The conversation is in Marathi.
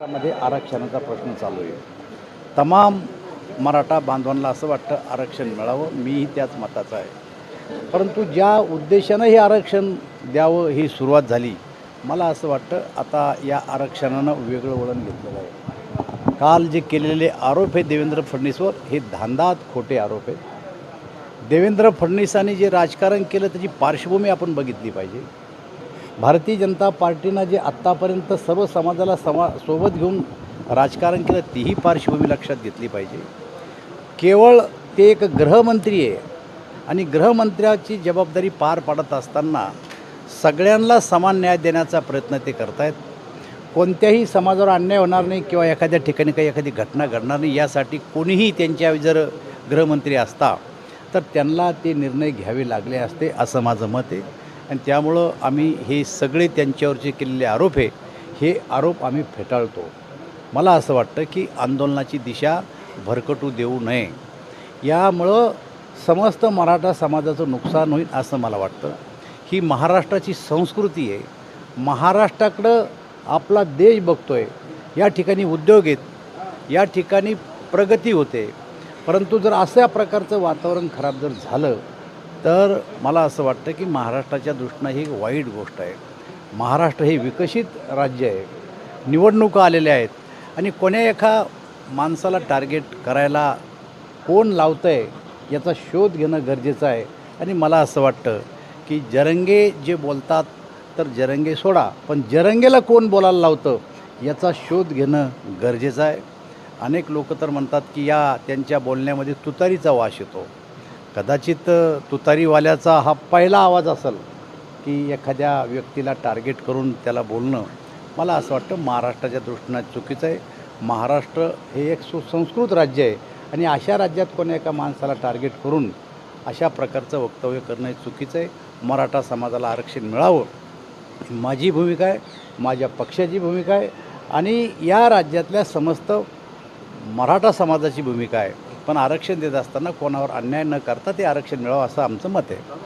मध्ये आरक्षणाचा प्रश्न चालू आहे. तमाम मराठा बांधवांना असं वाटतं आरक्षण मिळावं मीही त्याच मताचा आहे. परंतु ज्या उद्देशानं हे आरक्षण द्यावं ही सुरुवात झाली मला असं वाटतं आता या आरक्षणानं वेगळं वळण घेतलेलं आहे. काल जे केलेले आरोप आहे देवेंद्र फडणवीसवर हे धांदात खोटे आरोप आहेत. देवेंद्र फडणवीसांनी जे राजकारण केलं त्याची पार्श्वभूमी आपण बघितली पाहिजे. भारतीय जनता पार्टीनं जे आत्तापर्यंत सर्व समाजाला समा सोबत घेऊन राजकारण केलं तीही पार्श्वभूमी लक्षात घेतली पाहिजे. केवळ ते एक गृहमंत्री आहे आणि गृहमंत्र्याची जबाबदारी पार पाडत असताना सगळ्यांना समान न्याय देण्याचा प्रयत्न ते करतायत. कोणत्याही समाजावर अन्याय होणार नाही किंवा एखाद्या ठिकाणी काही एखादी घटना घडणार नाही यासाठी कोणीही त्यांच्या जर गृहमंत्री असता तर त्यांना ते निर्णय घ्यावे लागले असते असं माझं मत आहे. आणि त्यामुळं आम्ही हे सगळे त्यांच्यावरचे केलेले आरोप आहे हे आरोप आम्ही फेटाळतो. मला असं वाटतं की आंदोलनाची दिशा भरकटू देऊ नये. यामुळं समस्त मराठा समाजाचं नुकसान होईल असं मला वाटतं. ही महाराष्ट्राची संस्कृती आहे. महाराष्ट्राकडं आपला देश बघतो आहे या ठिकाणी उद्योग आहेत. या ठिकाणी प्रगती होते. परंतु जर अशा प्रकारचं वातावरण खराब जर झालं तर मला असं वाटतं की महाराष्ट्राच्या दृष्टीनं ही वाईट गोष्ट आहे. महाराष्ट्र हे विकसित राज्य आहे. निवडणुका आलेल्या आहेत. आणि कोण्या एका माणसाला टार्गेट करायला कोण लावतं आहे याचा शोध घेणं गरजेचं आहे. आणि मला असं वाटतं की जरंगे जे बोलतात तर जरंगे सोडा. पण जरंगेला कोण बोलायला लावतं याचा शोध घेणं गरजेचं आहे. अनेक लोक तर म्हणतात की या त्यांच्या बोलण्यामध्ये तुतारीचा वास येतो. कदाचित तुतारीवाल्याचा हा पहिला आवाज असेल की एखाद्या व्यक्तीला टार्गेट करून त्याला बोलणं मला असं वाटतं महाराष्ट्राच्या दृष्टीनं चुकीचं आहे. महाराष्ट्र हे एक सुसंस्कृत राज्य आहे आणि अशा राज्यात कोणी एका माणसाला टार्गेट करून अशा प्रकारचं वक्तव्य करणं हे चुकीचं आहे. मराठा समाजाला आरक्षण मिळावं माझी भूमिका आहे माझ्या पक्षाची भूमिका आहे आणि या राज्यातल्या समस्त मराठा समाजाची भूमिका आहे. पण आरक्षण देत असताना कोणावर अन्याय न करता ते आरक्षण मिळावं असं आमचं मत आहे.